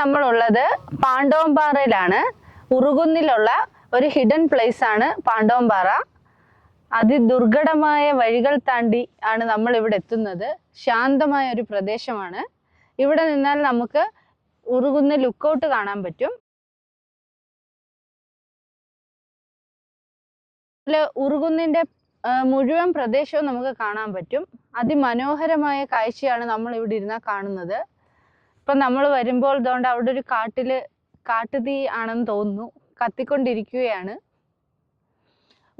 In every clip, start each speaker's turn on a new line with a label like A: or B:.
A: നമ്മളുള്ളത് പാണ്ഡവംപാറയിലാണ് ഉറുകുന്നിലുള്ള ഒരു hidden place ആണ് പാണ്ഡവംപാറ അതിദുർഘടമായ വഴികൾ താണ്ടി ആണ് നമ്മൾ ഇവിടെ എത്തുന്നത്. ശാന്തമായ ഒരു പ്രദേശമാണ്. ഇവിടെ നിന്നാൽ നമുക്ക് ഉറുകുന്ന ലുക്കൗട്ട് കാണാൻ പറ്റും. ഉറുകുന്നിന്റെ മുഴുവൻ പ്രദേശവും നമുക്ക് കാണാൻ പറ്റും. അതിമനോഹരമായ കാഴ്ചയാണ് നമ്മൾ ഇവിടെ ഇരുന്നാൽ കാണുന്നത്. ഇപ്പം നമ്മൾ വരുമ്പോൾ ഇതുകൊണ്ട് അവിടെ ഒരു കാട്ടിൽ കാട്ടുതീ ആണെന്ന് തോന്നുന്നു. കത്തിക്കൊണ്ടിരിക്കുകയാണ്.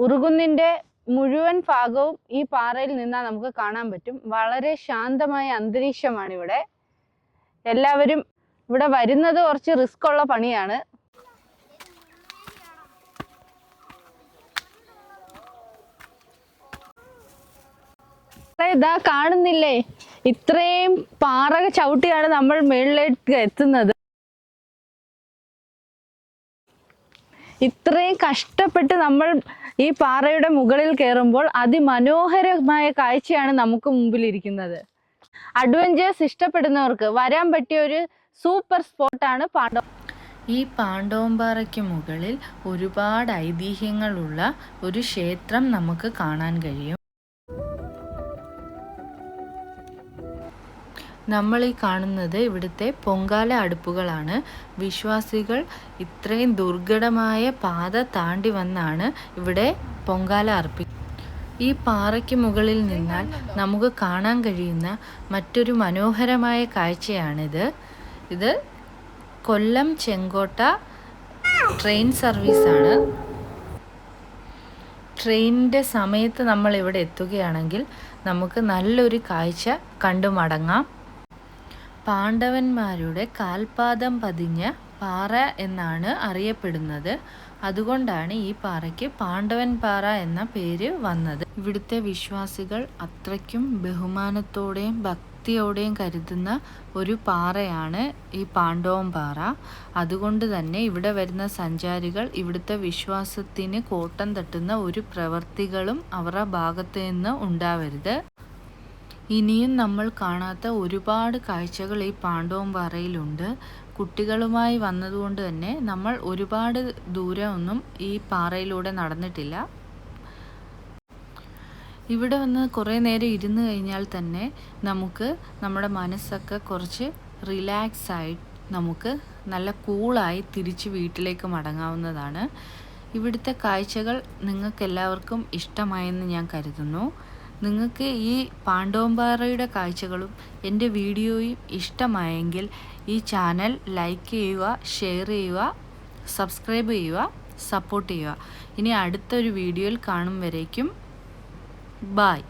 A: ഉറുകുന്നിന്റെ മുഴുവൻ ഭാഗവും ഈ പാറയിൽ നിന്നാൽ നമുക്ക് കാണാൻ പറ്റും. വളരെ ശാന്തമായ അന്തരീക്ഷമാണ് ഇവിടെ എല്ലാവരും ഇവിടെ വരുന്നത് കുറച്ച് റിസ്ക് ഉള്ള പണിയാണ്. ഇതാ കാണുന്നില്ലേ? ഇത്രയും പാറക ചവിട്ടിയാണ് നമ്മൾ മുകളിലേക്ക് എത്തുന്നത്. ഇത്രയും കഷ്ടപ്പെട്ട് നമ്മൾ ഈ പാറയുടെ മുകളിൽ കയറുമ്പോൾ അതിമനോഹരമായ കാഴ്ചയാണ് നമുക്ക് മുമ്പിൽ ഇരിക്കുന്നത് അഡ്വഞ്ചേഴ്സ് ഇഷ്ടപ്പെടുന്നവർക്ക് വരാൻ പറ്റിയ ഒരു സൂപ്പർ സ്പോട്ടാണ് പാണ്ഡവ
B: ഈ പാണ്ഡവംപാറയ്ക്ക് മുകളിൽ ഒരുപാട് ഐതിഹ്യങ്ങളുള്ള ഒരു ക്ഷേത്രം നമുക്ക് കാണാൻ കഴിയും. നമ്മൾ ഈ കാണുന്നത് ഇവിടുത്തെ പൊങ്കാല അടുപ്പുകളാണ്. വിശ്വാസികൾ ഇത്രയും ദുർഘടമായ പാത താണ്ടി വന്നാണ് ഇവിടെ പൊങ്കാല അർപ്പിക്കുന്നത് ഈ പാറയ്ക്ക് മുകളിൽ നിന്നാൽ നമുക്ക് കാണാൻ കഴിയുന്ന മറ്റൊരു മനോഹരമായ കാഴ്ചയാണിത്. ഇത് കൊല്ലം ചെങ്കോട്ട ട്രെയിൻ സർവീസാണ്. ട്രെയിനിന്റെ സമയത്ത് നമ്മൾ ഇവിടെ എത്തുകയാണെങ്കിൽ നമുക്ക് നല്ലൊരു കാഴ്ച കണ്ടു മടങ്ങാം പാണ്ഡവന്മാരുടെ കാൽപാദം പതിഞ്ഞ പാറ എന്നാണ് അറിയപ്പെടുന്നത്. അതുകൊണ്ടാണ് ഈ പാറയ്ക്ക് പാണ്ഡവൻ പാറ എന്ന പേര് വന്നത്. ഇവിടുത്തെ വിശ്വാസികൾ അത്രയ്ക്കും ബഹുമാനത്തോടെയും ഭക്തിയോടെയും കരുതുന്ന ഒരു പാറയാണ് ഈ പാണ്ഡവൻ പാറ. അതുകൊണ്ട് തന്നെ ഇവിടെ വരുന്ന സഞ്ചാരികൾ ഇവിടുത്തെ വിശ്വാസത്തിന് കോട്ടം തട്ടുന്ന ഒരു പ്രവർത്തികളും അവരുടെ ഭാഗത്തു നിന്ന് ഉണ്ടാവരുത്. ഇനിയും നമ്മൾ കാണാത്ത ഒരുപാട് കാഴ്ചകൾ ഈ പാണ്ഡവം പാറയിലുണ്ട് കുട്ടികളുമായി വന്നതുകൊണ്ട് തന്നെ നമ്മൾ ഒരുപാട് ദൂരെ ഒന്നും ഈ പാറയിലൂടെ നടന്നിട്ടില്ല. ഇവിടെ വന്ന് കുറേ നേരം ഇരുന്ന് കഴിഞ്ഞാൽ തന്നെ നമുക്ക് നമ്മുടെ മനസ്സൊക്കെ കുറച്ച് റിലാക്സ് ആയി നമുക്ക് നല്ല കൂളായി തിരിച്ച് വീട്ടിലേക്ക് മടങ്ങാവുന്നതാണ്. ഇവിടുത്തെ കാഴ്ചകൾ നിങ്ങൾക്ക് എല്ലാവർക്കും ഇഷ്ടമായെന്ന് ഞാൻ കരുതുന്നു. നിങ്ങൾക്ക് ഈ പാണ്ഡവംപാറയുടെ കാഴ്ചകളും എന്റെ വീഡിയോയും ഇഷ്ടമായെങ്കിൽ ഈ ചാനൽ ലൈക്ക് ചെയ്യുക ഷെയർ ചെയ്യുക സബ്സ്ക്രൈബ് ചെയ്യുക സപ്പോർട്ട് ചെയ്യുക. ഇനി അടുത്തൊരു വീഡിയോയിൽ കാണും വരേക്കും. ബായ്